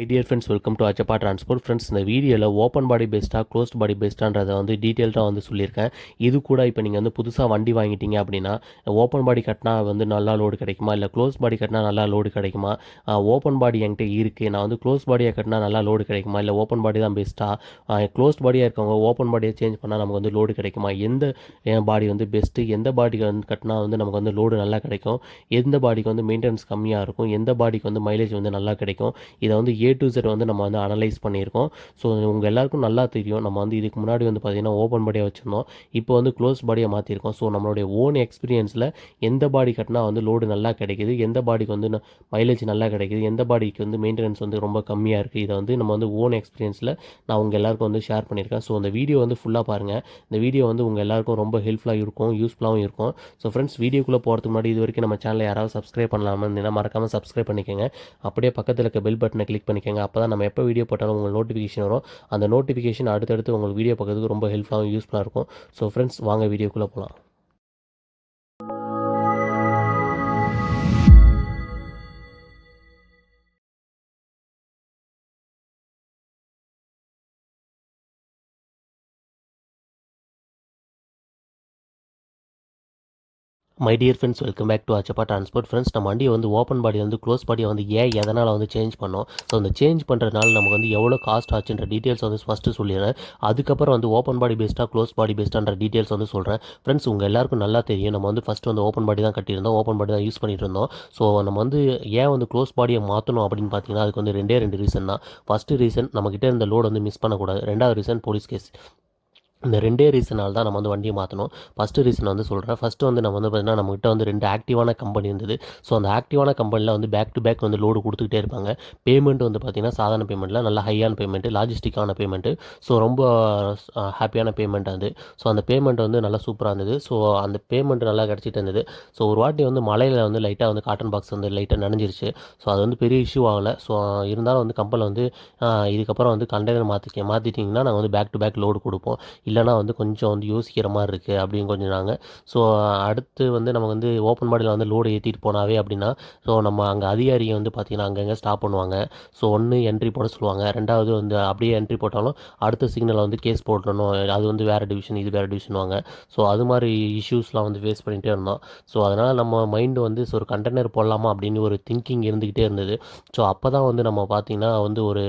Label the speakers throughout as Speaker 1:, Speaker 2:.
Speaker 1: Hi dear friends welcome to Achappa transport friends இந்த வீடியோவில் open பாடி பெஸ்ட்டாக க்ளோஸ்ட் பாடி பெஸ்ட்டான்றதை வந்து டீட்டெயில்டாக வந்து சொல்லியிருக்கேன். இது கூட இப்போ நீங்கள் வந்து புதுசாக வண்டி வாங்கிட்டீங்க அப்படின்னா ஓப்பன் பாடி கட்டினா வந்து நல்லா லோடு கிடைக்குமா? இல்லை க்ளோஸ் பாடி கட்டினா நல்லா லோடு கிடைக்குமா? ஓப்பன் பாடி என்கிட்ட இருக்குது நான் வந்து க்ளோஸ் பாடியை கட்டினா நல்லா லோடு கிடைக்குமா? இல்லை ஓப்பன் பாடி தான் பெஸ்ட்டாக க்ளோஸ்ட் பாடியாக இருக்கவங்க ஓப்பன் பாடியை சேஞ்ச் பண்ணால் நமக்கு வந்து லோடு கிடைக்குமா? எந்த பாடி வந்து பெஸ்ட்டு எந்த பாடிக்கு வந்து கட்டினா வந்து நமக்கு வந்து லோடு நல்லா கிடைக்கும்? எந்த பாடிக்கு வந்து மெயின்டெனன்ஸ் கம்மியாக இருக்கும்? எந்த பாடிக்கு வந்து மைலேஜ் வந்து நல்லா கிடைக்கும்? இதை வந்து ஏ டு ஜெட் வந்து நம்ம வந்து அனலைஸ் பண்ணியிருக்கோம். ஸோ உங்கள் எல்லாருக்கும் நல்லா தெரியும். நம்ம வந்து இதுக்கு முன்னாடி வந்து பார்த்திங்கன்னா ஓப்பன் பாடியாக வச்சுருந்தோம். இப்போ வந்து க்ளோஸ் பாடியாக மாற்றிருக்கோம் ஸோ நம்மளுடைய ஓன் எக்ஸ்பீரியன்ஸில் எந்த பாடி கட்டினா வந்து லோடு நல்லா கிடைக்குது. எந்த பாடிக்கு வந்து மைலேஜ் நல்லா கிடைக்குது. எந்த பாடிக்கு வந்து மெயின்டெனன்ஸ் வந்து ரொம்ப கம்மியாக இருக்குது இதை வந்து நம்ம வந்து ஓன் எக்ஸ்பீரியன்ஸில் நான் உங்கள் எல்லாருக்கும் வந்து ஷேர் பண்ணியிருக்கேன். ஸோ அந்த வீடியோ வந்து ஃபுல்லாக பாருங்கள் இந்த வீடியோ வந்து உங்கள் எல்லாருக்கும் ரொம்ப ஹெல்ப்ஃபுல்லாக இருக்கும் யூஸ்ஃபுல்லாகவும் இருக்கும். ஸோ ஃப்ரெண்ட்ஸ் வீடியோக்குள்ளே போகிறதுக்கு முன்னாடி இது வரைக்கும் நம்ம சேனலை யாராவது சப்ஸ்கிரைப் பண்ணலாமா இருந்தீங்கன்னா மறக்காமல் சப்ஸ்கிரைப் பண்ணிக்கோங்க. அப்படியே பக்கத்தில் இருக்க பெல் பட்டனை கிளிக் பண்ணிக்கோங்க. அப்போ தான் நம்ம எப்போ வீடியோ போட்டாலும் உங்களுக்கு நோட்டிஃபிகேஷன் வரும். அந்த நோட்டிஃபிகேஷன் அடுத்தடுத்து உங்களுக்கு வீடியோ பார்க்கறதுக்கு ரொம்ப ஹெல்ப்ஃபுல்லாகவும் யூஸ்ஃபுல்லாக இருக்கும். ஸோ ஃப்ரெண்ட்ஸ் வாங்க வீடியோக்குள்ளே போகலாம் my dear friends welcome back to Achappa transport friends நம்ம வண்டியை வந்து ஓப்பன் பாடி வந்து க்ளோஸ் பாடியை வந்து ஏன் எதனால் வந்து சேஞ்ச் பண்ணோம்? ஸோ அந்த சேஞ்ச் பண்ணுறதுனால நமக்கு வந்து எவ்வளோ காஸ்ட் ஆச்சுன்ற டீட்டெயில்ஸ் வந்து ஃபஸ்ட்டு சொல்லிடுறேன். அதுக்கப்புறம் வந்து ஓப்பன் பாடி பெஸ்ட்டாக க்ளோஸ் பாடி பெஸ்ட்டான்ற டீட்டெயில்ஸ் வந்து சொல்கிறேன் ஃப்ரெண்ட்ஸ் உங்கள் எல்லாருக்கும் நல்லா தெரியும். நம்ம வந்து ஃபஸ்ட்டு வந்து ஓப்பன் பாடி தான் கட்டியிருந்தோம். ஓப்பன் பாடி தான் யூஸ் பண்ணிட்டு இருந்தோம் ஸோ நம்ம வந்து ஏன் வந்து க்ளோஸ் பாடியை மாற்றணும் அப்படின்னு பார்த்தீங்கன்னா அதுக்கு வந்து ரெண்டே ரெண்டு ரீசன் தான். ஃபஸ்ட்டு ரீசன் நம்மக்கிட்ட இருந்த லோடு வந்து மிஸ் பண்ணக்கூடாது. ரெண்டாவது ரீசன் போலீஸ் கேஸ் இந்த ரெண்டே ரீசனால் தான் நம்ம வந்து வண்டியை மாற்றணும் ஃபஸ்ட்டு ரீசன் வந்து சொல்கிறேன் ஃபஸ்ட்டு வந்து நம்ம வந்து பார்த்திங்கன்னா நம்மகிட்ட வந்து ரெண்டு ஆக்டிவான கம்பெனி இருந்தது. ஸோ அந்த ஆக்டிவான கம்பெனியில் வந்து பேக் டு பேக் வந்து லோடு கொடுத்துக்கிட்டே இருப்பாங்க. பேமெண்ட் வந்து பார்த்திங்கன்னா சாதாரண பேமெண்ட்டில் நல்ல ஹையான பேமெண்ட்டு லாஜிஸ்டிக்கான பேமெண்ட்டு ஸோ ரொம்ப ஹாப்பியான பேமெண்ட் அது. ஸோ அந்த பேமெண்ட் வந்து நல்லா சூப்பராக இருந்தது. ஸோ அந்த பேமெண்ட் நல்லா கிடச்சிட்டு இருந்தது. ஸோ ஒரு வாட்டி வந்து மலையில் வந்து லைட்டாக வந்து காட்டன் பாக்ஸ் வந்து லைட்டாக நனைஞ்சிருச்சு. ஸோ அது வந்து பெரிய இஷ்யூ ஆகலை. ஸோ இருந்தாலும் வந்து கம்பெனியில் வந்து இதுக்கப்புறம் வந்து கண்டெய்னர் மாற்றிக்க மாற்றிட்டிங்கன்னா நாங்கள் வந்து பேக் டு பேக் லோடு கொடுப்போம். இல்லைனா வந்து கொஞ்சம் வந்து யோசிக்கிற மாதிரி இருக்குது அப்படின்னு கொஞ்சம் நாங்கள் ஸோ அடுத்து வந்து நம்ம வந்து ஓப்பன் பாடியில் வந்து லோடு ஏற்றிட்டு போனாவே அப்படின்னா ஸோ நம்ம அங்கே அதிகாரியை வந்து பார்த்திங்கன்னா அங்கங்கே ஸ்டாப் பண்ணுவாங்க. ஸோ ஒன்று என்ட்ரி போட சொல்லுவாங்க. ரெண்டாவது வந்து அப்படியே என்ட்ரி போட்டாலும் அடுத்த சிக்னலில் வந்து கேஸ் போடணும் அது வந்து வேறு டிவிஷன் இது வேறு டிவிஷன் வாங்க. ஸோ அது மாதிரி இஷ்யூஸ்லாம் வந்து ஃபேஸ் பண்ணிகிட்டே இருந்தோம். ஸோ அதனால் நம்ம மைண்டு வந்து ஸோ ஒரு கண்டெய்னர் போடலாமா அப்படின்னு ஒரு திங்கிங் இருந்துக்கிட்டே இருந்தது. ஸோ அப்போ தான் வந்து நம்ம பார்த்திங்கன்னா வந்து ஒரு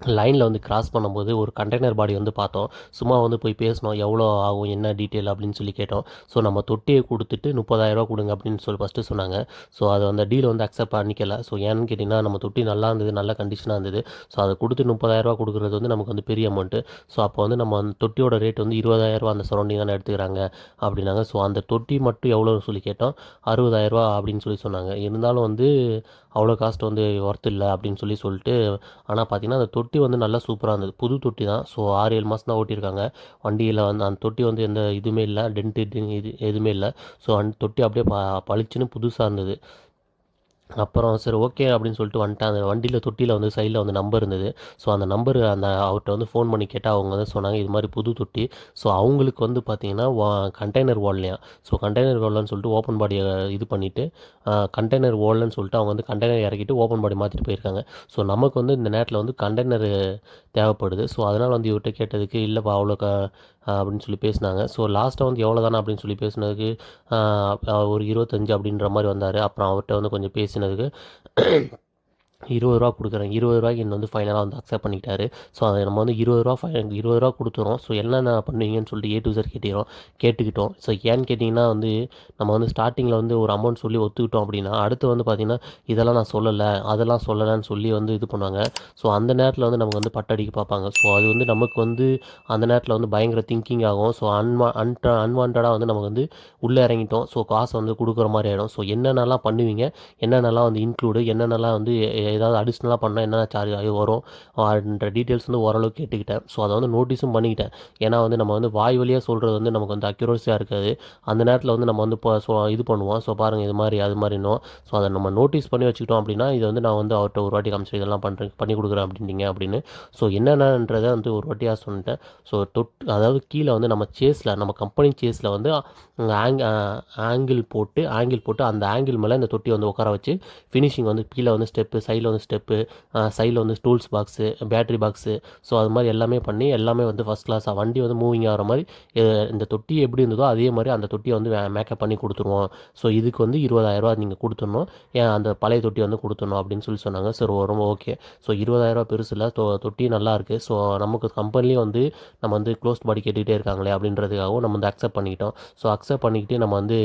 Speaker 1: லைனில் வந்து கிராஸ் பண்ணும்போது ஒரு கண்டெய்னர் பாடி வந்து பார்த்தோம். சும்மா வந்து போய் பேசணும் எவ்வளோ ஆகும் என்ன டீட்டெயில் அப்படின்னு சொல்லி கேட்டோம். ஸோ நம்ம தொட்டியை கொடுத்துட்டு முப்பதாயிரரூவா கொடுங்க அப்படின்னு சொல்லி ஃபஸ்ட்டு சொன்னாங்க. ஸோ அது அந்த டீல் வந்து அக்செப்ட் பண்ணிக்கல. ஸோ ஏன்னு கேட்டிங்கன்னா நம்ம தொட்டி நல்லா இருந்தது நல்ல கண்டிஷனாக இருந்தது. ஸோ அதை கொடுத்து முப்பதாயிரரூவா கொடுக்குறது வந்து நமக்கு வந்து பெரிய அமௌண்ட்டு ஸோ அப்போ வந்து நம்ம அந்த தொட்டியோட ரேட் வந்து இருபதாயிரரூவா அந்த சரௌண்டிங் தானே எடுத்துக்கிறாங்க அப்படின்னாங்க. ஸோ அந்த தொட்டி மட்டும் எவ்வளோன்னு சொல்லி கேட்டோம். அறுபதாயிரரூவா அப்படின்னு சொல்லி சொன்னாங்க. இருந்தாலும் வந்து அவ்வளோ காஸ்ட் வந்து ஒர்த் இல்லை அப்படின்னு சொல்லி சொல்லிட்டு ஆனால் பார்த்திங்கன்னா அந்த தொட்டி தொட்டி வந்து நல்லா சூப்பராக இருந்தது. புது தொட்டி தான். ஸோ ஆறு ஏழு மாதம் தான் ஓட்டியிருக்காங்க. வண்டியில் வந்து அந்த தொட்டி வந்து எந்த இதுவுமே இல்லை. டென்ட் இது எதுவுமே இல்லை. ஸோ அந்த தொட்டி அப்படியே ப பளிச்சுன்னு புதுசாக இருந்தது. அப்புறம் சரி ஓகே அப்படின்னு சொல்லிட்டு வந்துட்டேன் அந்த வண்டியில் தொட்டியில் வந்து சைடில் வந்து நம்பர் இருந்தது. ஸோ அந்த நம்பர் அந்த அவர்கிட்ட வந்து ஃபோன் பண்ணி கேட்டால் அவங்க வந்து சொன்னாங்க இது மாதிரி புது தொட்டி. ஸோ அவங்களுக்கு வந்து பார்த்தீங்கன்னா வா கண்டெய்னர் வால்லையா ஸோ கண்டெய்னர் வால்லன்னு சொல்லிட்டு ஓப்பன் பாடியை இது பண்ணிவிட்டு கண்டெய்னர் வால்னு சொல்லிட்டு அவங்க வந்து கண்டெய்னர் இறக்கிட்டு ஓப்பன் பாடி மாற்றிட்டு போயிருக்காங்க. ஸோ நமக்கு வந்து இந்த நேரத்தில் வந்து கண்டெய்னர் தேவைப்படுது. ஸோ அதனால் வந்து இவர்கிட்ட கேட்டதுக்கு இல்லைப்பா அவ்வளோ க அப்படின்னு சொல்லி பேசினாங்க. ஸோ லாஸ்ட்டாக வந்து எவ்வளோ தானே அப்படின்னு சொல்லி பேசினதுக்கு ஒரு இருபத்தஞ்சு அப்படின்ற மாதிரி வந்தார். அப்புறம் அவர்கிட்ட வந்து கொஞ்சம் பேசி பேசினதுக்கு இருபது ரூபா கொடுக்குறேன். இருபது ரூபாய்க்கு என்ன வந்து ஃபைனலாக வந்து அக்செப்ட் பண்ணிக்கிட்டாரு ஸோ அதை நம்ம வந்து இருபது ரூபா ஃபை இருபது ரூபா கொடுத்துறோம் ஸோ என்னென்ன பண்ணுவீங்கன்னு சொல்லிட்டு ஏ டு சார் கேட்டுக்கிறோம் கேட்டுக்கிட்டோம். ஸோ ஏன்னு கேட்டிங்கன்னா வந்து நம்ம வந்து ஸ்டார்டிங்கில் வந்து ஒரு அமௌண்ட் சொல்லி ஒத்துக்கிட்டோம் அப்படின்னா அடுத்து வந்து பார்த்திங்கன்னா இதெல்லாம் நான் சொல்லலை அதெல்லாம் சொல்லலைன்னு சொல்லி வந்து இது பண்ணுவாங்க. ஸோ அந்த நேரத்தில் வந்து நமக்கு வந்து பட்டடிக்கு பார்ப்பாங்க. ஸோ அது வந்து நமக்கு வந்து அந்த நேரத்தில் வந்து பயங்கர திங்கிங் ஆகும். ஸோ அன்வா அன்ட அன்வான்டாக வந்து நமக்கு வந்து உள்ளே இறங்கிட்டோம். ஸோ காசை வந்து கொடுக்குற மாதிரி ஆகிடும் ஸோ என்னென்னலாம் பண்ணுவீங்க? என்னென்னலாம் வந்து இன்க்ளூடு என்னென்னலாம் வந்து ஏதாவது அடிஷ்னலாக பண்ணால் என்னென்ன சார்ஜ் ஆகி வரும்? அப்படின்ற டீட்டெயில்ஸ் வந்து ஓரளவுக்கு கேட்டுக்கிட்டேன். ஸோ அதை வந்து நோட்டீஸும் பண்ணிக்கிட்டேன். ஏன்னா வந்து நம்ம வந்து வாய் வழியாக சொல்கிறது வந்து நமக்கு வந்து அக்யூரஸியாக இருக்காது. அந்த நேரத்தில் வந்து நம்ம வந்து இப்போ ஸோ இது பண்ணுவோம். ஸோ பாருங்கள் இது மாதிரி அது மாதிரினோம் ஸோ அதை நம்ம நோட்டீஸ் பண்ணி வச்சுக்கிட்டோம் அப்படின்னா இது வந்து நான் வந்து அவர்கிட்ட ஒரு வாட்டி காமிச்சு இதெல்லாம் பண்ணுறேன் பண்ணி கொடுக்குறேன் அப்படின்னீங்க அப்படின்னு. ஸோ என்னென்னன்றதை வந்து ஒரு வாட்டியாக சொல்லிட்டேன். ஸோ தொட் அதாவது கீழே வந்து நம்ம சேஸில் நம்ம கம்பெனி சேஸில் வந்து ஆங் ஆங்கிள் போட்டு ஆங்கிள் போட்டு அந்த ஆங்கிள் மேலே இந்த தொட்டி வந்து உட்கார வச்சு ஃபினிஷிங் வந்து கீழே வந்து ஸ்டெப்பு சைட் சைடில் வந்து ஸ்டெப்பு சைடில் வந்து tools box battery box so அது மாதிரி எல்லாமே பண்ணி எல்லாமே வந்து ஃபஸ்ட் கிளாஸாக வண்டி வந்து மூவிங் ஆகிற மாதிரி இந்த தொட்டி எப்படி இருந்ததோ அதே மாதிரி அந்த தொட்டியை வந்து மேக்கப் பண்ணி கொடுத்துருவோம். ஸோ இதுக்கு வந்து இருபதாயிரரூவா நீங்கள் கொடுத்துடணும். ஏன் அந்த பழைய தொட்டி வந்து கொடுத்துடணும் அப்படின்னு சொல்லி சொன்னாங்க. சரி ரொம்ப ஓகே ஸோ இருபதாயிரரூவா பெருசு இல்லை. தொ தொட்டி நல்லா இருக்குது ஸோ நமக்கு கம்பெனிலேயும் வந்து நம்ம வந்து க்ளோஸ் பாடி கேட்டுகிட்டே இருக்காங்களே அப்படின்றதுக்காகவும் நம்ம வந்து அக்செப்ட் பண்ணிக்கிட்டோம். ஸோ அக்செப்ட் பண்ணிக்கிட்டு நம்ம வந்து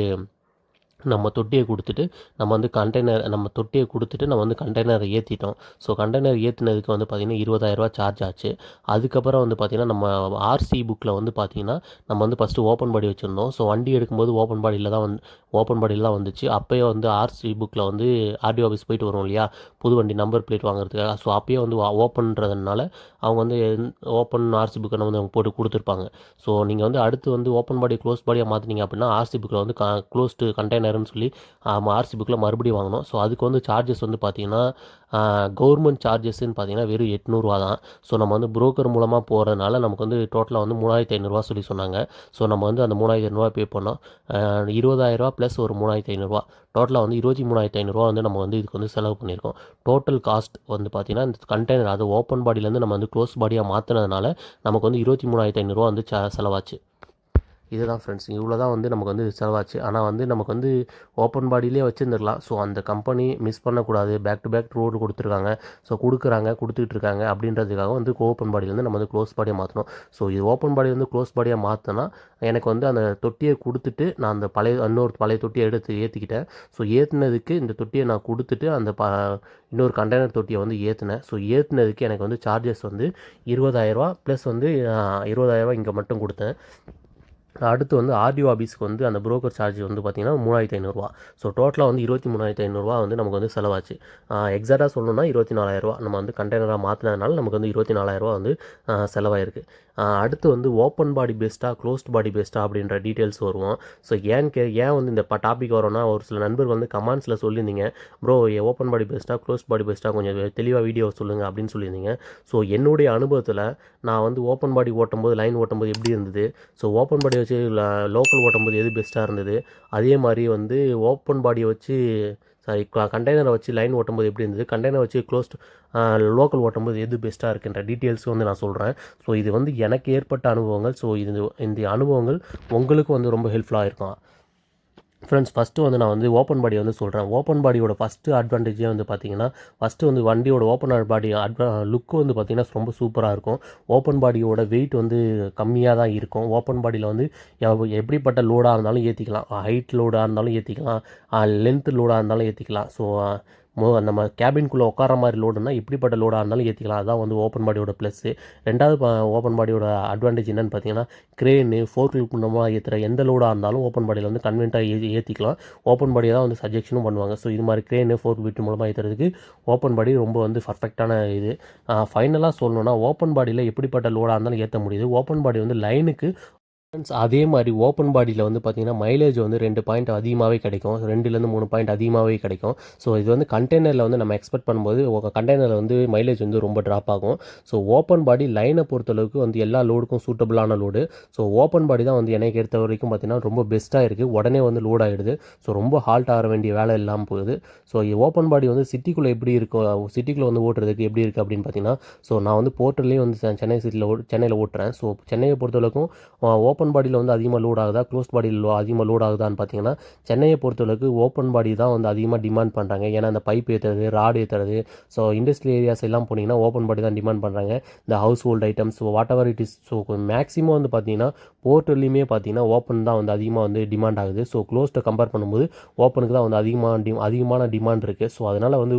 Speaker 1: நம்ம தொட்டியை கொடுத்துட்டு நம்ம வந்து கண்டெய்னர் நம்ம தொட்டியை கொடுத்துட்டு நம்ம வந்து கண்டெய்னரை ஏற்றிட்டோம் ஸோ கண்டெய்னர் ஏற்றினதுக்கு வந்து பார்த்திங்கன்னா இருபதாயிரரூவா சார்ஜ் ஆச்சு. அதுக்கப்புறம் வந்து பார்த்திங்கன்னா நம்ம ஆர்சி புக்கில் வந்து பார்த்திங்கன்னா நம்ம வந்து ஃபஸ்ட்டு ஓப்பன் பாடி வச்சுருந்தோம். ஸோ வண்டி எடுக்கும்போது ஓப்பன் பாடியில் தான் வந்து ஓப்பன் பாடியில் தான் வந்துச்சு. அப்போயே வந்து ஆர்சி புக்கில் வந்து ஆர்டிஓ ஆஃபீஸ் போயிட்டு வரும் இல்லையா? புது வண்டி நம்பர் பிளேட் வாங்குறதுக்காக. ஸோ அப்பயே வந்து ஓப்பன்றதுனால அவங்க வந்து ஓப்பன் ஆர்சி புக்கை நம்ம வந்து அவங்க போட்டு கொடுத்துருப்பாங்க. ஸோ நீங்கள் வந்து அடுத்து வந்து ஓப்பன் பாடி க்ளோஸ் பாடியாக மாற்றினீங்க அப்படின்னா ஆர்சி புக்கில் வந்து க்ளோஸ்டு கண்டெய்னர் சொல்லி ஆர்சி புக்கில் மறுபடியும் வாங்கினோம். ஸோ அதுக்கு வந்து சார்ஜஸ் வந்து பார்த்தீங்கன்னா கவர்மெண்ட் சார்ஜஸ்ன்னு பார்த்தீங்கன்னா வெறும் எட்நூறுவா தான். ஸோ நம்ம வந்து புரோக்கர் மூலமாக போகிறதுனால நமக்கு வந்து டோட்டலாக வந்து மூணாயிரத்தி ஐநூறுரூவா சொல்லி சொன்னாங்க. ஸோ நம்ம வந்து அந்த மூணாயிரத்தி ஐநூறுரூவா பே பண்ணோம். இருபதாயிரரூவா ப்ளஸ் ஒரு மூணாயிரத்தி ஐநூறுரூவா டோட்டலாக வந்து இருபத்தி மூணாயிரத்தி ஐநூறுரூவா வந்து நம்ம வந்து இதுக்கு வந்து செலவு பண்ணியிருக்கோம். டோட்டல் காஸ்ட் வந்து பார்த்தீங்கன்னா இந்த கண்டெய்னர் அது ஓப்பன் பாடியிலேருந்து நம்ம வந்து க்ளோஸ் பாடியாக மாற்றினதுனால நமக்கு வந்து இருபத்தி மூணாயிரத்தி ஐநூறுரூவா வந்து செலவாச்சு. இதுதான் ஃப்ரெண்ட்ஸ் இவ்வளோ தான் வந்து நமக்கு வந்து செலவாச்சு. ஆனால் வந்து நமக்கு வந்து ஓப்பன் பாடியிலே வச்சுருந்துருக்கலாம் ஸோ அந்த கம்பெனி மிஸ் பண்ணக்கூடாது. பேக் டு பேக் ரோடு கொடுத்துருக்காங்க. ஸோ கொடுக்குறாங்க கொடுத்துட்டு இருக்காங்க அப்படின்றதுக்காக வந்து ஓப்பன் பாடியிலேருந்து நம்ம வந்து க்ளோஸ் பாடியாக மாற்றணும் ஸோ இது ஓப்பன் பாடி வந்து க்ளோஸ் பாடியாக மாற்றினா எனக்கு வந்து அந்த தொட்டியை கொடுத்துட்டு நான் அந்த பழைய இன்னொரு பழைய தொட்டியை எடுத்து ஏற்றிக்கிட்டேன் ஸோ ஏற்றுனதுக்கு இந்த தொட்டியை நான் கொடுத்துட்டு அந்த ப இன்னொரு கண்டெய்னர் தொட்டியை வந்து ஏற்றினேன் ஸோ ஏற்றுனதுக்கு எனக்கு வந்து சார்ஜஸ் வந்து இருபதாயிரரூவா ப்ளஸ் வந்து இருபதாயிரரூவா இங்கே மட்டும் கொடுத்தேன். அடுத்து வந்து ஆர்டிஓ ஆஃபீஸ்க்கு வந்து அந்த புரோக்கர் சார்ஜ் வந்து பார்த்திங்கன்னா மூணாயிரத்தி ஐநூறுரூவா ஸோ டோட்டலாக வந்து இருபத்தி மூணாயிரத்தி ஐநூறுரூவா வந்து நமக்கு வந்து செலவாச்சு. எக்ஸாக்டாக சொல்லணும்னா இருபத்தி நாலாயிரரூவா நம்ம வந்து கண்டெய்னராக மாற்றினதுனால நமக்கு வந்து இருபத்தி நாலாயிரரூவா வந்து செலவாயிருக்கு. அடுத்து வந்து ஓப்பன் பாடி பெஸ்ட்டாக க்ளோஸ்ட் பாடி பெஸ்ட்டாக அப்படின்ற டீட்டெயில்ஸ் வருவோம். ஸோ ஏன் கே ஏன் வந்து இந்த டாபிக் வரோன்னா ஒரு சில நண்பர்கள் வந்து கமெண்ட்ஸில் சொல்லியிருந்தீங்க. ப்ரோ ஓப்பன் பாடி பெஸ்ட்டாக க்ளோஸ்ட் பாடி பெஸ்ட்டாக கொஞ்சம் தெளிவாக வீடியோ சொல்லுங்கள் அப்படின்னு சொல்லியிருந்தீங்க. ஸோ என்னுடைய அனுபவத்தில் நான் வந்து ஓப்பன் பாடி ஓட்டும்போது லைன் ஓட்டும்போது எப்படி இருந்தது? ஸோ ஓப்பன் பாடி வச்சு லோக்கல் ஓட்டும்போது எது பெஸ்ட்டாக இருந்தது? அதே மாதிரி வந்து ஓப்பன் பாடியை வச்சு சாரி கண்டெய்னரை வச்சு லைன் ஓட்டும்போது எப்படி இருந்தது? கண்டெய்னர் வச்சு க்ளோஸ்ட் லோக்கல் ஓட்டும்போது எது பெஸ்ட்டாக இருக்குன்ற டீட்டெயில்ஸ் வந்து நான் சொல்கிறேன் ஸோ இது வந்து எனக்கு ஏற்பட்ட அனுபவங்கள். ஸோ இது இந்த அனுபவங்கள் உங்களுக்கு வந்து ரொம்ப ஹெல்ப்ஃபுல்லாக இருக்கும் ஃப்ரெண்ட்ஸ் ஃபஸ்ட்டு வந்து நான் வந்து ஓப்பன் பாடி வந்து சொல்கிறேன் ஓப்பன் பாடியோட ஃபஸ்ட்டு அட்வான்டேஜே வந்து பார்த்தீங்கன்னா ஃபஸ்ட்டு வந்து வண்டியோட ஓப்பன் பாடி அட்வா லுக்கு வந்து பார்த்திங்கன்னா ரொம்ப சூப்பராக இருக்கும். ஓப்பன் பாடியோட வெயிட் வந்து கம்மியாக தான் இருக்கும். ஓப்பன் பாடியில் வந்து எப்படிப்பட்ட லோடாக இருந்தாலும் ஏற்றிக்கலாம் ஹைட் லோடாக இருந்தாலும் ஏற்றிக்கலாம் லென்த் லோடாக இருந்தாலும் ஏற்றிக்கலாம் ஸோ மோ நம்ம கேபின்குள்ளே உட்கார மாதிரி லோடுனா இப்படிப்பட்ட லோடாக இருந்தாலும் ஏற்றிக்கலாம் அதான் வந்து ஓப்பன் பாடியோட ப்ளஸ்ஸு ரெண்டாவது ஓப்பன் பாடியோட அட்வான்டேஜ் என்னென்னு பார்த்தீங்கன்னா க்ரேனு ஃபோர்க் மூலமாக ஏற்றுற எந்த லோடாக இருந்தாலும் ஓப்பன் பாடியில் வந்து கன்வென்ட்டாக ஏ ஏற்றிக்கலாம் ஓப்பன் பாடியை தான் வந்து சஜெக்ஷனும் பண்ணுவாங்க. ஸோ இது மாதிரி க்ரேனு ஃபோர்க் லிப் மூலமாக ஏற்றுறதுக்கு ஓப்பன் பாடி ரொம்ப வந்து பர்ஃபெக்டான இது. ஃபைனலாக சொல்லணும்னா ஓப்பன் பாடியில் எப்படிப்பட்ட லோடாக இருந்தாலும் ஏற்ற முடியுது. ஓப்பன் பாடி வந்து லைனுக்கு ஃப்ரெண்ட்ஸ் அதே மாதிரி ஓப்பன் பாடியில் வந்து பார்த்தீங்கன்னா மைலேஜ் வந்து ரெண்டு பாயிண்ட் அதிகமாகவே கிடைக்கும். ரெண்டுலேருந்து மூணு பாயிண்ட் அதிகமாகவே கிடைக்கும். ஸோ இது வந்து கண்டெய்னரில் வந்து நம்ம எக்ஸ்பெக்ட் பண்ணும்போது கண்டெய்னரில் வந்து மைலேஜ் வந்து ரொம்ப ட்ராப் ஆகும். ஸோ ஓப்பன் பாடி லைனை பொறுத்தளவுக்கு வந்து எல்லா லோடுக்கும் சூட்டபிளான லோடு ஸோ ஓப்பன் பாடி தான் வந்து எனக்கு எடுத்த வரைக்கும் பார்த்தீங்கன்னா ரொம்ப பெஸ்ட்டாக இருக்குது உடனே வந்து லோட் ஆகிடுது ஸோ ரொம்ப ஹால்ட் ஆக வேண்டிய வேலை இல்லாமல் போகுது. ஸோ ஓப்பன் பாடி வந்து சிட்டிக்குள்ளே எப்படி இருக்கும் சிட்டிக்குள்ளே வந்து ஓட்டுறதுக்கு எப்படி இருக்குது அப்படின்னு பார்த்தீங்கன்னா ஸோ நான் வந்து போர்ட்டர்லேயும் வந்து சென்னை சிட்டியில் ஓ சென்னையில் ஓட்டுறேன். ஸோ சென்னையை பொறுத்தளவுக்கும் ஓப்பன் பாடியில் வந்து அதிகமாக லோட் ஆகுதா? க்ளோஸ் பாடியில் அதிகமாக லோட் ஆகுதான்னு பார்த்தீங்கன்னா சென்னையை பொறுத்தளவுக்கு ஓப்பன் பாடி தான் வந்து அதிகமாக டிமாண்ட் பண்ணுறாங்க. ஏன்னா அந்த பைப் ஏற்றுறது ராடு ஏற்றுறது ஸோ இண்டஸ்ட்ரியல் ஏரியாஸ் எல்லாம் போனீங்கன்னா ஓப்பன் பாடி தான் டிமாண்ட் பண்ணுறாங்க. இந்த household items whatever it is so maximum வந்து பார்த்தீங்கன்னா போர்ட்டல்லையுமே பார்த்தீங்கன்னா ஓப்பன் தான் வந்து அதிகமாக வந்து டிமாண்ட் ஆகுது. ஸோ க்ளோஸ்ட்டை கம்பேர் பண்ணும்போது ஓப்பனுக்கு தான் வந்து அதிகமாக டி அதிகமான டிமாண்ட் இருக்குது ஸோ அதனால் வந்து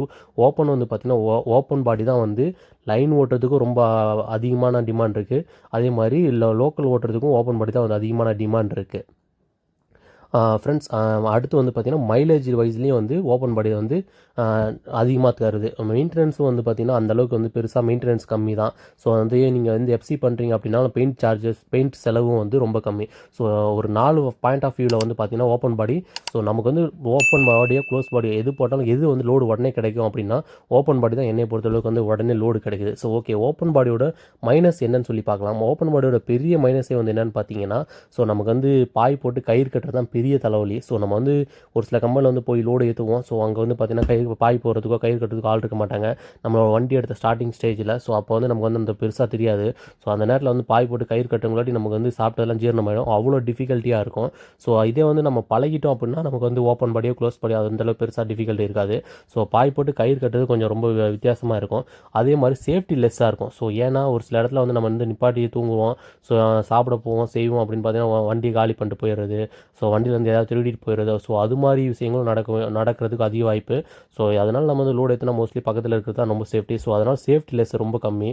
Speaker 1: ஓப்பன் வந்து பார்த்தீங்கன்னா ஓப்பன் பாடி தான் வந்து லைன் ஓட்டுறதுக்கும் ரொம்ப அதிகமான டிமாண்ட் இருக்குது அதே மாதிரி லோக்கல் ஓட்டுறதுக்கும் ஓப்பன் பண்ணி தான் வந்து அதிகமான டிமாண்ட் இருக்குது ஃப்ரெண்ட்ஸ் அடுத்து வந்து பார்த்திங்கன்னா மைலேஜ் வைஸ்லேயும் வந்து ஓப்பன் பாடி வந்து அதிகமாக தருது. மெயின்டெனன்ஸும் வந்து பார்த்திங்கன்னா அந்தளவுக்கு வந்து பெருசாக மெயின்டெனன்ஸ் கம்மி தான் ஸோ வந்து நீங்கள் வந்து எஃப்சி பண்ணுறீங்க அப்படின்னா பெயிண்ட் சார்ஜஸ் பெயிண்ட் செலவும் வந்து ரொம்ப கம்மி. ஸோ ஒரு நாலு பாயிண்ட் ஆஃப் வியூவில் வந்து பார்த்திங்கன்னா ஓப்பன் பாடி ஸோ நமக்கு வந்து ஓப்பன் பாடியோ க்ளோஸ் பாடியோ எது போட்டாலும் எது வந்து லோடு உடனே கிடைக்கும் அப்படின்னா ஓப்பன் பாடி தான் என்னை பொறுத்தளவுக்கு வந்து உடனே லோடு கிடைக்குது. ஸோ ஓகே ஓப்பன் பாடியோட மைனஸ் என்னன்னு சொல்லி பார்க்கலாம். ஓப்பன் பாடியோட பெரிய மைனஸே வந்து என்னன்னு பார்த்தீங்கன்னா ஸோ நமக்கு வந்து பாய் போட்டு கயிறு கட்டுறது தான் பெரிய பெரிய தலைவலி. ஸோ நம்ம வந்து ஒரு சில கம்பெனியில் வந்து போய் லோடு ஏற்றுவோம் ஸோ அங்கே வந்து பார்த்தீங்கன்னா கயிறு பாய் போகிறதுக்கோ கயிறு கட்டுறதுக்கோ ஆள் இருக்க மாட்டாங்க. நம்ம வண்டி எடுத்த ஸ்டார்டிங் ஸ்டேஜில் ஸோ அப்போ வந்து நமக்கு வந்து அந்த பெருசாக தெரியாது. ஸோ அந்த நேரத்தில் வந்து பாய் போட்டு கயிறு கட்டுங்களாட்டி நமக்கு வந்து சாப்பிட்டதெல்லாம் ஜீரணமாயிடும். அவ்வளோ டிஃபிகல்ட்டியாக இருக்கும். ஸோ இதே வந்து நம்ம பழகிட்டோம் அப்படின்னா நமக்கு வந்து ஓப்பன் படியோ க்ளோஸ் படியோ அது அந்தளவு பெருசாக டிஃபிகல்ட்டி இருக்காது. ஸோ பாய் போட்டு கயிறு கட்டுறது கொஞ்சம் ரொம்ப வித்தியாசமாக இருக்கும். அதே மாதிரி சேஃப்டி லெஸ்ஸாக இருக்கும். ஸோ ஏன்னா ஒரு சில இடத்துல வந்து நம்ம வந்து நிப்பாட்டி தூங்குவோம். ஸோ சாப்பிட போவோம் செய்வோம் அப்படின்னு பார்த்தீங்கன்னா வண்டி காலி பண்ணிட்டு போயிடுறது. ஸோ வண்டியில் வந்து ஏதாவது திருடிட்டு போயிடுறது. ஸோ அது மாதிரி விஷயங்களும் நடக்கும் நடக்கிறதுக்கு அதிக வாய்ப்பு. ஸோ அதனால் நம்ம வந்து லோடு ஏற்றினா மோஸ்ட்லி பக்கத்தில் இருக்கிறது தான் ரொம்ப சேஃப்டி ஸோ அதனால் சேஃப்டி லெஸ் ரொம்ப கம்மி.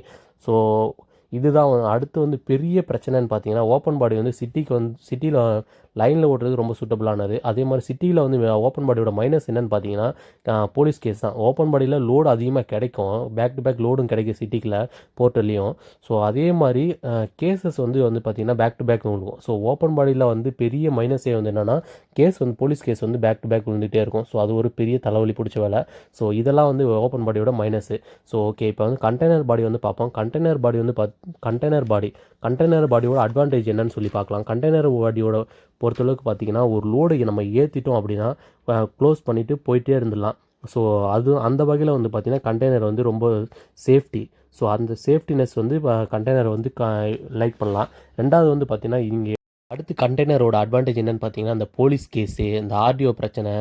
Speaker 1: ஸோ இதுதான் அடுத்து வந்து பெரிய பிரச்சனைன்னு பார்த்தீங்கன்னா ஓப்பன் பாடி வந்து சிட்டிக்கு வந்து சிட்டியில் லைனில் ஓட்டுறது ரொம்ப சூட்டபிளானது அதே மாதிரி சிட்டியில் வந்து ஓப்பன் பாடியோட மைனஸ் என்னன்னு பார்த்தீங்கன்னா போலீஸ் கேஸ் தான். ஓப்பன் பாடியில் லோடு அதிகமாக கிடைக்கும். பேக் டு பேக் லோடும் கிடைக்கும் சிட்டிக்கில் போர்ட்டல்லையும் ஸோ அதே மாதிரி கேசஸ் வந்து வந்து பார்த்திங்கன்னா பேக் டு பேக் விழுகும். ஸோ ஓப்பன் பாடியில் வந்து பெரிய மைனஸே வந்து என்னென்னா கேஸ் வந்து போலீஸ் கேஸ் வந்து பேக் டு பேக் விழுந்துகிட்டே இருக்கும். ஸோ அது ஒரு பெரிய தலைவலி பிடிச்ச வேலை. ஸோ இதெல்லாம் வந்து ஓப்பன் பாடியோட மைனஸு ஸோ ஓகே இப்போ வந்து கண்டெய்னர் பாடி வந்து பார்ப்போம். கண்டெய்னர் பாடி வந்து பார்த்து கண்டெய்னர் பாடி கண்டெய்னர் பாடியோட அட்வான்டேஜ் என்னன்னு சொல்லி பார்க்கலாம். கண்டெய்னர் பாடியோட பொறுத்தளவுக்கு பார்த்தீங்கன்னா ஒரு லோடு நம்ம ஏற்றிட்டோம் அப்படின்னா க்ளோஸ் பண்ணிவிட்டு போயிட்டே இருந்துடலாம். ஸோ அது அந்த வகையில் வந்து பார்த்திங்கன்னா கண்டெய்னர் வந்து ரொம்ப சேஃப்டி ஸோ அந்த சேஃப்டினஸ் வந்து கண்டெய்னர் வந்து க லைக் பண்ணலாம். ரெண்டாவது வந்து பார்த்திங்கன்னா இங்கே அடுத்து கண்டெய்னரோட அட்வான்டேஜ் என்னென்னு பார்த்தீங்கன்னா அந்த போலீஸ் கேஸு இந்த ஆர்டிஓ பிரச்சனை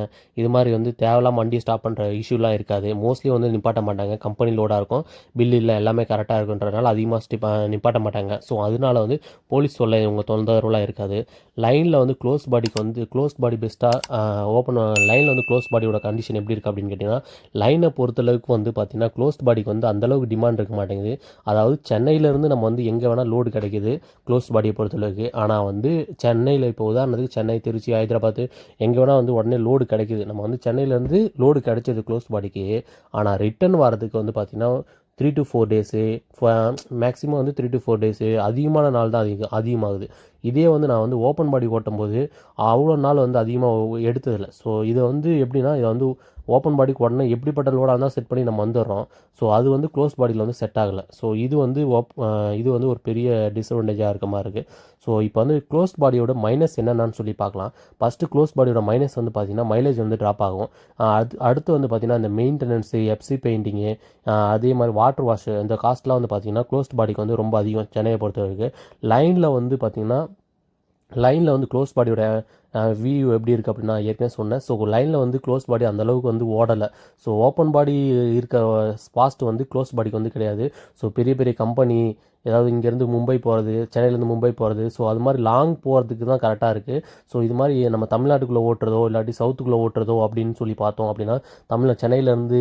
Speaker 1: இது மாதிரி வந்து தேவையில்லாம வண்டியை ஸ்டாப் பண்ணுற இஷ்யூலாம் இருக்காது. மோஸ்ட்லி வந்து நிப்பாட்ட மாட்டாங்க. கம்பெனி லோடாக இருக்கும். பில் இல்லை எல்லாமே கரெக்டாக இருக்குன்றனால அதிகமாக ஸ்டிப்பா நிப்பாட்ட மாட்டாங்க. ஸோ அதனால வந்து போலீஸ் சொல்ல இவங்க தொந்தரவுலாம் இருக்காது. லைனில் வந்து க்ளோஸ் பாடிக்கு வந்து க்ளோஸ் பாடி பெஸ்ட்டாக ஓப்பன் லைனில் வந்து க்ளோஸ் பாடியோட கண்டிஷன் எப்படி இருக்குது அப்படின்னு கேட்டிங்கன்னா லைனை பொறுத்தளவுக்கு வந்து பார்த்தீங்கன்னா க்ளோஸ் பாடிக்கு வந்து அந்தளவுக்கு டிமாண்ட் இருக்க மாட்டேங்குது. அதாவது சென்னையிலேருந்து நம்ம வந்து எங்கே வேணால் லோடு கிடைக்குது க்ளோஸ் பாடியை பொறுத்தளவுக்கு ஆனால் வந்து சென்னையில் இப்போ உதாரணத்துக்கு சென்னை திருச்சி ஹைதராபாத் எங்கே வேணால் வந்து உடனே லோடு கிடைக்குது. நம்ம வந்து சென்னையிலேருந்து லோடு கிடைச்சது க்ளோஸ் பாடிக்கு ஆனால் ரிட்டன் வரதுக்கு வந்து பார்த்திங்கன்னா three to four days maximum வந்து த்ரீ டு ஃபோர் டேஸு அதிகமான நாள் தான் அதிகம் அதிகமாகுது. இதே வந்து நான் வந்து ஓப்பன் பாடி ஓட்டும்போது அவ்வளோ நாள் வந்து அதிகமாக எடுத்ததில்லை. ஸோ இதை வந்து எப்படின்னா இதை வந்து ஓப்பன் பாடிக்கு உடனே எப்படிப்பட்ட லோடாக இருந்தால் செட் பண்ணி நம்ம வந்துடுறோம். ஸோ அது வந்து க்ளோஸ் பாடியில் வந்து செட் ஆகலை. ஸோ இது வந்து ஓப் இது வந்து ஒரு பெரிய டிஸ்அட்வான்டேஜாக இருக்க மாதிரி இருக்குது ஸோ இப்போ வந்து க்ளோஸ் பாடியோட மைனஸ் என்னென்னு சொல்லி பார்க்கலாம். ஃபஸ்ட்டு க்ளோஸ் பாடியோட மைனஸ் வந்து பார்த்திங்கன்னா மைலேஜ் வந்து ட்ராப் ஆகும். அது அடுத்து வந்து பார்த்திங்கன்னா இந்த மெயின்டெனன்ஸு எஃப்சி பெயிண்டிங்கு அதே மாதிரி வாட்டர் வாஷ் இந்த காஸ்ட்லாம் வந்து பார்த்திங்கன்னா க்ளோஸ்ட் பாடிக்கு வந்து ரொம்ப அதிகம் சென்னையை பொறுத்த வரைக்கும் லைனில் வந்து பார்த்திங்கன்னா லைனில் வந்து க்ளோஸ் பாடியோட வியூ எப்படி இருக்குது அப்படின்னு நான் ஏற்கனவே சொன்னேன். ஸோ லைனில் வந்து க்ளோஸ் பாடி அந்தளவுக்கு வந்து ஓடலை. ஸோ ஓப்பன் பாடி இருக்க ஃபாஸ்ட் வந்து க்ளோஸ் பாடிக்கு வந்து கிடையாது. ஸோ பெரிய பெரிய கம்பெனி ஏதாவது இங்கேருந்து மும்பை போகிறது சென்னையிலேருந்து மும்பை போகிறது ஸோ அது மாதிரி லாங் போகிறதுக்கு தான் கரெக்டாக இருக்குது ஸோ இது மாதிரி நம்ம தமிழ்நாட்டுக்குள்ளே ஓட்டுறதோ இல்லாட்டி சவுத்துக்குள்ளே ஓட்டுறதோ அப்படின்னு சொல்லி பார்த்தோம் அப்படின்னா தமிழ் சென்னையிலேருந்து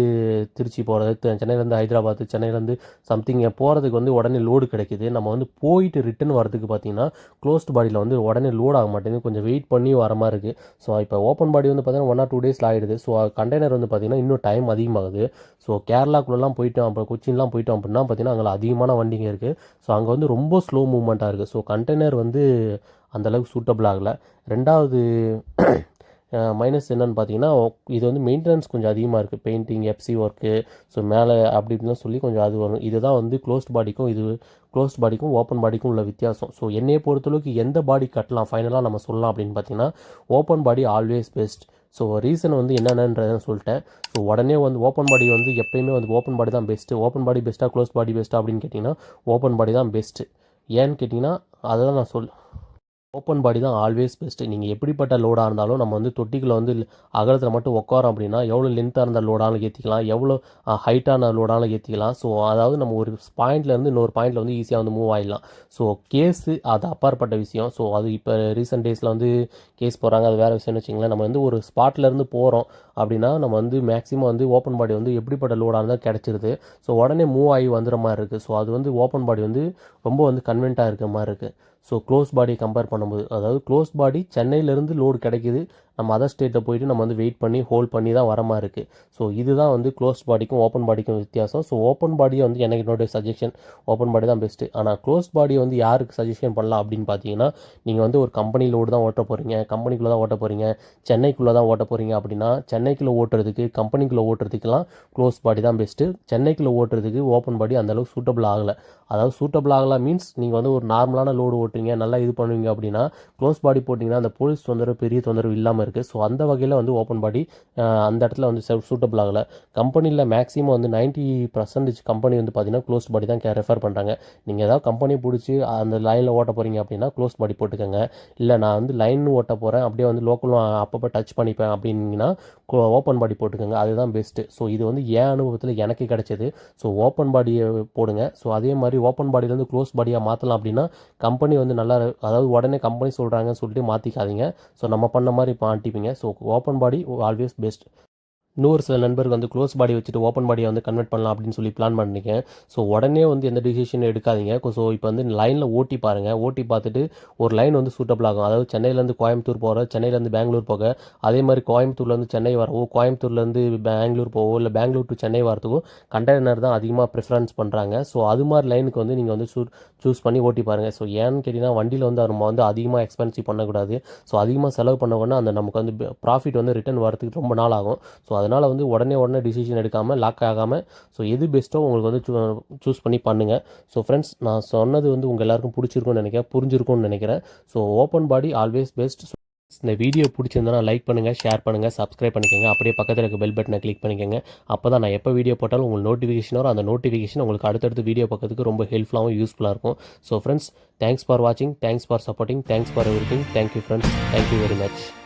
Speaker 1: திருச்சி போகிறது சென்னையிலேருந்து ஹைதராபாத் சென்னையிலேருந்து சம்திங் போகிறதுக்கு வந்து உடனே லோடு கிடைக்கிது. நம்ம வந்து போயிட்டு ரிட்டன் வரதுக்கு பார்த்தீங்கன்னா க்ளோஸ்ட் பாடியில் வந்து உடனே லோட் ஆக மாட்டேங்குது. கொஞ்சம் வெயிட் பண்ணி வர மாதிரி இருக்குது ஸோ இப்போ ஓப்பன் பாடி வந்து பார்த்தீங்கன்னா ஒன் ஆர் டூ டேஸில் ஆகிடுது ஸோ கண்டெய்னர் வந்து பார்த்திங்கன்னா இன்னும் டைம் அதிகமாகுது. ஸோ கேரளாக்குள்ளெல்லாம் போயிட்டோம் அப்போ கொச்சின்லாம் போயிட்டோம் அப்படின்னா பார்த்திங்கன்னா அங்கே அதிகமான வண்டிங்க இருக்குது ஸோ அங்கே வந்து ரொம்ப ஸ்லோ மூவ்மெண்ட்டாக இருக்குது ஸோ கண்டெய்னர் வந்து அந்தளவுக்கு சூட்டபிள் ஆகலை. ரெண்டாவது மைனஸ் என்னென்னு பார்த்தீங்கன்னா இது வந்து மெயின்டெனன்ஸ் கொஞ்சம் அதிகமாக இருக்குது பெயிண்டிங் எஃப்சி ஒர்க்கு ஸோ மேலே அப்படி இப்படிலாம் சொல்லி கொஞ்சம் அது வரும். இதுதான் வந்து க்ளோஸ்ட் பாடிக்கும் இது க்ளோஸ் பாடிக்கும் ஓப்பன் பாடிக்கும் உள்ள வித்தியாசம். ஸோ என்னையை பொறுத்தளவுக்கு எந்த பாடி கட்டலாம்? ஃபைனலாக நம்ம சொல்லலாம் அப்படின்னு பார்த்தீங்கன்னா open body always best so reason வந்து என்னென்னன்றதை சொல்லிட்டேன். ஸோ உடனே வந்து ஓப்பன் பாடி வந்து எப்பயுமே வந்து ஓப்பன் பாடி தான் பெஸ்ட்டு ஓப்பன் பாடி பெஸ்ட்டாக க்ளோஸ் பாடி பெஸ்ட்டாக அப்படின்னு கேட்டிங்கன்னா ஓப்பன் பாடி தான் பெஸ்ட்டு ஏன்னு கேட்டிங்கன்னா அதை தான் நான் சொல் ஓப்பன் பாடி தான் ஆல்வேஸ் பெஸ்ட்டு நீங்கள் எப்படிப்பட்ட லோடாக இருந்தாலும் நம்ம வந்து தொட்டிக்குள்ளே வந்து அகலத்தில் மட்டும் உட்காரோம் அப்படின்னா எவ்வளோ லென்த்தாக இருந்த லோடாலும் ஏற்றிக்கலாம் எவ்வளோ ஹைட்டான லோடாலும் ஏற்றிக்கலாம் ஸோ அதாவது நம்ம ஒரு பாயிண்ட்லேருந்து இன்னொரு பாயிண்டில் வந்து ஈஸியாக வந்து மூவ் ஆகிடலாம் ஸோ கேஸு அது அப்பாற்பட்ட விஷயம். ஸோ அது இப்போ ரீசெண்ட் டேஸில் வந்து கேஸ் போகிறாங்க அது வேறு விஷயம்னு வச்சிங்களேன் நம்ம வந்து ஒரு ஸ்பாட்லேருந்து போகிறோம் அப்படின்னா நம்ம வந்து மேக்ஸிமம் வந்து ஓப்பன் பாடி வந்து எப்படிப்பட்ட லோடாக இருந்தால் கிடச்சிருது. ஸோ உடனே மூவ் ஆகி வந்துடுற மாதிரி இருக்குது ஸோ அது வந்து ஓப்பன் பாடி வந்து ரொம்ப வந்து கன்வென்ட்டாக இருக்கிற மாதிரி இருக்குது ஸோ க்ளோஸ் பாடியை கம்பேர் பண்ணும்போது அதாவது க்ளோஸ் பாடி சென்னையிலேருந்து லோடு கிடைக்கிது. நம்ம அதர் ஸ்டேட்டில் போயிட்டு நம்ம வந்து வெயிட் பண்ணி ஹோல்ட் பண்ணி தான் வர மாதிரி இருக்குது ஸோ இதுதான் வந்து க்ளோஸ் பாடிக்கும் ஓப்பன் பாடிக்கும் வித்தியாசம். ஸோ ஓப்பன் பாடியை வந்து எனக்கு என்னுடைய சஜஷன் ஓப்பன் பாடி தான் பெஸ்ட்டு ஆனால் க்ளோஸ் பாடியை வந்து யாருக்கு சஜஷன் பண்ணலாம் அப்படின்னு பார்த்தீங்கன்னா நீங்கள் வந்து ஒரு கம்பெனி லோடு தான் ஓட்ட போகிறீங்க கம்பெனிக்குள்ளே தான் ஓட்ட போகிறீங்க சென்னைக்குள்ளே தான் ஓட்ட போகிறீங்க அப்படின்னா சென்னைக்குள்ளே ஓட்டுறதுக்கு கம்பெனிக்குள்ளே ஓட்டுறதுக்கெல்லாம் க்ளோஸ் பாடி தான் பெஸ்ட்டு சென்னைக்குள்ளே ஓட்டுறதுக்கு ஓப்பன் பாடி அந்தளவுக்கு சூட்டபிள் ஆகலை. அதாவது சூட்டபிள் ஆகலாம் மீன்ஸ் நீங்கள் வந்து ஒரு நார்மலான லோடு ஓட்டுறீங்க நல்லா இது பண்ணுவீங்க அப்படின்னா க்ளோஸ் பாடி போட்டிங்கன்னா அந்த போலீஸ் தொந்தரவு பெரிய தொந்தரவு இல்லாமல் இருக்குது ஸோ அந்த வகையில் வந்து ஓப்பன் பாடி அந்த இடத்துல வந்து சூட்டபிள் ஆகலை. கம்பெனியில் மேக்ஸிமம் வந்து நைன்ட்டி பர்சன்டேஜ் கம்பெனி வந்து பார்த்தீங்கன்னா க்ளோஸ் பாடி தான் ரெஃபர் பண்ணுறாங்க நீங்கள் ஏதாவது கம்பெனி பிடிச்சி அந்த லைனில் ஓட்ட போகிறீங்க அப்படின்னா க்ளோஸ் பாடி போட்டுக்கோங்க. இல்லை நான் வந்து லைன் ஓட்ட போகிறேன் அப்படியே வந்து லோக்கலும் அப்பப்போ டச் பண்ணிப்பேன் அப்படின்னா ஓப்பன் பாடி போட்டுக்கோங்க. அதுதான் பெஸ்ட்டு ஸோ இது வந்து என் அனுபவத்தில் எனக்கு கிடச்சிது. ஸோ ஓப்பன் பாடியை போடுங்க. ஸோ அதே மாதிரி ஓப்பன் பாடியிலேருந்து க்ளோஸ் பாடியாக மாற்றலாம் அப்படின்னா கம்பெனி வந்து நல்லா அதாவது உடனே கம்பெனி சொல்கிறாங்கன்னு சொல்லிட்டு மாற்றிக்காதீங்க ஸோ நம்ம பண்ண மாதிரி மாட்டிப்பீங்க so open body always best இன்னொரு சில நண்பருக்கு வந்து க்ளோஸ் பாடி வச்சுட்டு ஓப்பன் பாடியை வந்து கன்வெர்ட் பண்ணலாம் அப்படின்னு சொல்லி பிளான் பண்ணிங்க ஸோ உடனே வந்து எந்த டிசிஷன் எடுக்காதீங்க. ஸோ இப்போ வந்து லைனில் ஓட்டி பாருங்கள் ஓட்டி பார்த்துட்டு ஒரு லைன் வந்து சூட்டபிள் ஆகும். அதாவது சென்னையிலேருந்து கோயம்புத்தூர் போகிற சென்னையிலேருந்து பெங்களூர் போக அதே மாதிரி கோயம்புத்தூர்லேருந்து சென்னை வரவோ கோயம்புத்தூர்லேருந்து பெங்களூர் போவோ இல்லை பெங்களூர் டு சென்னை வரத்துக்கும் கண்டெய்னர் தான் அதிகமாக ப்ரிஃபரன்ஸ் பண்ணுறாங்க ஸோ அது மாதிரி லைனுக்கு வந்து நீங்கள் வந்து சூ சூஸ் பண்ணி ஓட்டி பாருங்கள் ஸோ ஏன்னு கேட்டிங்கன்னா வண்டியில் வந்து நம்ம வந்து அதிகமாக எக்ஸ்பென்சிவ் பண்ணக்கூடாது. ஸோ அதிகமாக செலவு பண்ண உடனே அந்த நமக்கு வந்து ப்ராஃபிட் வந்து ரிட்டர்ன் வரதுக்கு ரொம்ப நாள் ஆகும். ஸோ அதை அதனால் வந்து உடனே உடனே டிசிஷன் எடுக்காமல் லாக் ஆகாமல் ஸோ எது பெஸ்ட்டோ உங்களுக்கு வந்து சூஸ் பண்ணி பண்ணுங்கள் ஸோ ஃப்ரெண்ட்ஸ் நான் சொன்னது வந்து உங்கள் எல்லாருக்கும் பிடிச்சிருக்கும்னு நினைக்கிறேன் புரிஞ்சிருக்கும்னு நினைக்கிறேன். So open body always best இந்த வீடியோ பிடிச்சிருந்தனா லைக் பண்ணுங்கள் ஷேர் பண்ணுங்கள் சப்ஸ்கிரைப் பண்ணிக்கோங்க. அப்படியே பக்கத்தில் இருக்க பெல் பட்டனை கிளிக் பண்ணிக்கோங்க. அப்போ தான் நான் எப்போ வீடியோ போட்டாலும் உங்களுக்கு நோட்டிஃபிகேஷன் வரும். அந்த நோட்டிஃபிகேஷன் உங்களுக்கு அடுத்தடுத்து வீடியோ பார்க்கறதுக்கு ரொம்ப ஹெல்ப்ஃபுல்லாகவும் யூஸ்ஃபுல்லாக இருக்கும். ஸோ ஃப்ரெண்ட்ஸ் தேங்க்ஸ் ஃபார் வாட்சிங் thanks for supporting thanks for everything thank you friends thank you very much